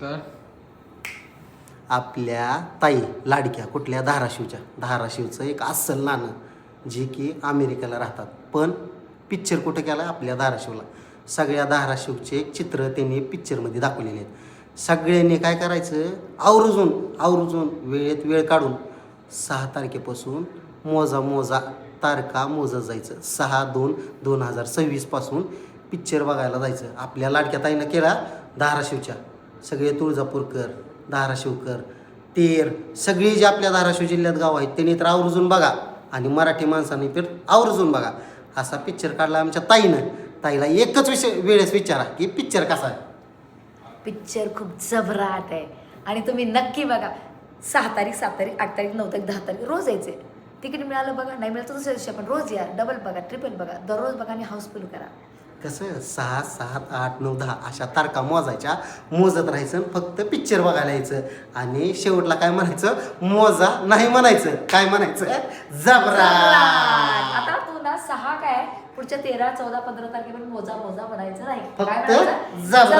तर? आपल्या ताई लाडक्या कुठल्या? धाराशिवच्या. धाराशिवचं एक अस्सल नाणं जे की अमेरिकेला राहतात. पण पिक्चर कुठं केला आपल्या धाराशिवला. सगळ्या धाराशिवचे एक चित्र त्यांनी पिक्चरमध्ये दाखवलेले आहेत. सगळ्यांनी काय करायचं? आवर्जून आवर्जून वेळेत वेळ काढून सहा तारखेपासून मोजा मोजा तारखा मोजत जायचं. सहा दोन दोन हजार सव्वीसपासून पिक्चर बघायला जायचं. आपल्या लाडक्या ताईनं केला धाराशिवच्या. सगळे तुळजापूरकर धाराशिवकर तेर सगळी जी आपल्या धाराशिव जिल्ह्यात गाव आहेत त्यांनी तर आवर्जून बघा. आणि मराठी माणसांनी तर आवर्जून बघा. असा पिक्चर काढला आमच्या ताईनं. ताईला एकच विषय वेळेस विचारा की पिक्चर कसा आहे? पिक्चर खूप जबराट आहे. आणि तुम्ही नक्की बघा सहा तारीख सात तारीख आठ तारीख नऊ तारीख दहा तारीख रोज यायचे. तिकीट मिळालं बघा नाही मिळालं तर दुसऱ्या दिवशी आपण रोज या. डबल बघा ट्रिपल बघा. दररोज बघा आणि हाऊसफुल करा. कसं सहा सात आठ नऊ दहा अशा तारखा मोजायच्या. मोजत राहायचं फक्त पिक्चर बघायला यायचं. आणि शेवटला काय म्हणायचं? मोजा नाही म्हणायचं. काय म्हणायचं? जबरा! आता तू ना सहा काय? पुढच्या तेरा चौदा पंधरा तारखेपर्यंत मोजा मोजा म्हणायचं नाही. काय फक्त म्हणायचं? जबरा.